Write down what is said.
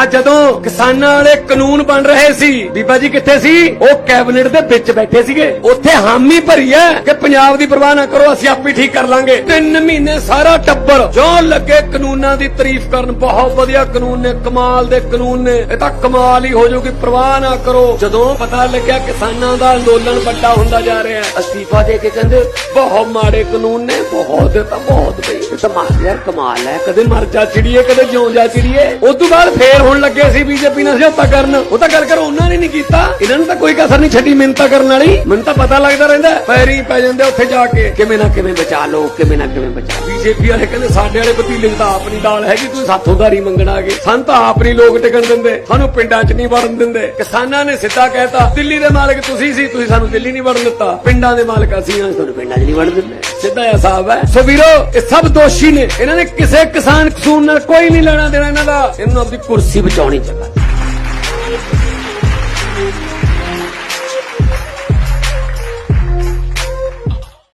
ਆ ਜਦੋਂ ਕਿਸਾਨਾਂ ਵਾਲੇ ਕਾਨੂੰਨ ਬਣ ਰਹੇ ਸੀ, ਬੀਬਾ ਜੀ ਕਿੱਥੇ ਸੀ? ਉਹ ਕੈਬਨਿਟ ਦੇ ਵਿੱਚ ਬੈਠੇ ਸੀਗੇ। ਉੱਥੇ ਹਾਮੀ ਭਰੀ ਹੈ ਕਿ ਪੰਜਾਬ ਦੀ ਪਰਵਾਹ ਨਾ ਕਰੋ, ਅਸੀਂ ਆਪੇ ਠੀਕ ਕਰ ਲਾਂਗੇ। ਤਿੰਨ ਮਹੀਨੇ ਸਾਰਾ ਟੱਬਰ ਜੋ ਲੱਗੇ ਕਾਨੂੰਨਾਂ ਦੀ ਤਾਰੀਫ ਕਰਨ। ਬਹੁਤ ਵਧੀਆ ਕਾਨੂੰਨ ਨੇ, ਕਮਾਲ ਦੇ ਕਾਨੂੰਨ ਨੇ। ਇਹ ਤਾਂ ਕਮਾਲ ਹੀ ਹੋ ਜਾਊਗੀ, ਪਰਵਾਹ ਨਾ ਕਰੋ। ਜਦੋਂ ਪਤਾ ਲੱਗਿਆ ਕਿਸਾਨਾਂ ਦਾ ਅੰਦੋਲਨ ਵੱਡਾ ਹੁੰਦਾ ਜਾ ਰਿਹਾ ਹੈ, ਅਸਤੀਫਾ ਦੇ ਕੇ ਕਹਿੰਦੇ, ਬਹੁਤ ਮਾੜੇ ਕਾਨੂੰਨ ਨੇ, ਬਹੁਤ ਤਾਂ ਬਹੁਤ ਬਈ ਇਹ ਤਾਂ ਮਾਰ ਯਾਰ, ਕਮਾਲ ਹੈ। ਕਦੇ ਮਰ ਜਾ ਚਿੜੀਏ, ਕਦੇ ਜਿਉਂ ਜਾ ਚਿੜੀਏ। ਉਸ ਤੋਂ ਬਾਅਦ ਫੇਰ ਹੁਣ ਲੱਗੇ ਸੀ ਬੀਜੇਪੀ ਨਾਲ ਸਮਝੌਤਾ ਕਰਨ। ਉਹ ਤਾਂ ਗੱਲ ਕਰੋ, ਉਹਨਾਂ ਨੇ ਨਹੀਂ ਕੀਤਾ। ਇਹਨਾਂ ਨੂੰ ਤਾਂ ਕੋਈ ਕਸਰ ਨਹੀਂ ਛੱਡੀ ਮਿਹਨਤਾਂ ਕਰਨ ਵਾਲੀ। ਮੈਨੂੰ ਤਾਂ ਪਤਾ ਲੱਗਦਾ ਰਹਿੰਦਾ ਹੈ। ਪੈਰੀ ਪੈ ਜਾਂਦੇ ਉੱਥੇ ਜਾ ਕੇ। ਕਿਵੇਂ ਨਾ ਕਿਵੇਂ ਬਚਾ ਲਓ, ਕਿਵੇਂ ਨਾ ਕਿਵੇਂ ਬਚਾ ਬੀਜੇਪੀ ਵਾਲੇ ਕਹਿੰਦੇ, ਸਾਡੇ ਵਾਲੇ ਪਤੀਲੇ 'ਚ ਤਾਂ ਆਪਣੀ ਦਾਲ ਹੈਗੀ, ਤੁਸੀਂ ਸਾਥੋਂ ਧਾਰੀ ਮੰਗਣਾ ਆ ਗਏ। ਸਾਨੂੰ ਤਾਂ ਆਪ ਨਹੀਂ ਲੋਕ ਟਿਕਣ ਦਿੰਦੇ। ਸਾਨੂੰ ਪਿੰਡਾਂ 'ਚ ਨਹੀਂ ਵੜਨ ਦਿੰਦੇ। ਕਿਸਾਨਾਂ ਨੇ ਸਿੱਧਾ ਕਹਿਤਾ, ਦਿੱਲੀ ਦੇ ਮਾਲਕ ਤੁਸੀਂ ਸੀ, ਤੁਸੀਂ ਸਾਨੂੰ ਦਿੱਲੀ ਨਹੀਂ ਵੜਨ ਦਿੱਤਾ। ਪਿੰਡਾਂ ਦੇ ਮਾਲਕ ਅਸੀਂ ਹਾਂ ਤੁਹਾਨੂੰ ਪਿੰਡਾਂ 'ਚ ਨਹੀਂ ਵੜਨ ਦਿੰਦੇ। ਸਿੱਧਾ ਇਹ ਹਿਸਾਬ ਹੈ। ਸੋ ਵੀਰੋ ਇਹ ਸਭ ਦੋਸ਼ੀ ਨੇ। ਇਹਨਾਂ ਨੇ ਕਿਸੇ ਕਿਸਾਨ ਕਸੂਨ ਨਾਲ ਕੋਈ ਨਹੀਂ ਲੈਣਾ ਦੇਣਾ ਇਹਨਾਂ ਦਾ। ਇਹਨਾਂ ਨੂੰ ਆਪਣੀ ਕੁਰਸੀ ਬਚਾਉਣੀ ਚਾਹੀਦੀ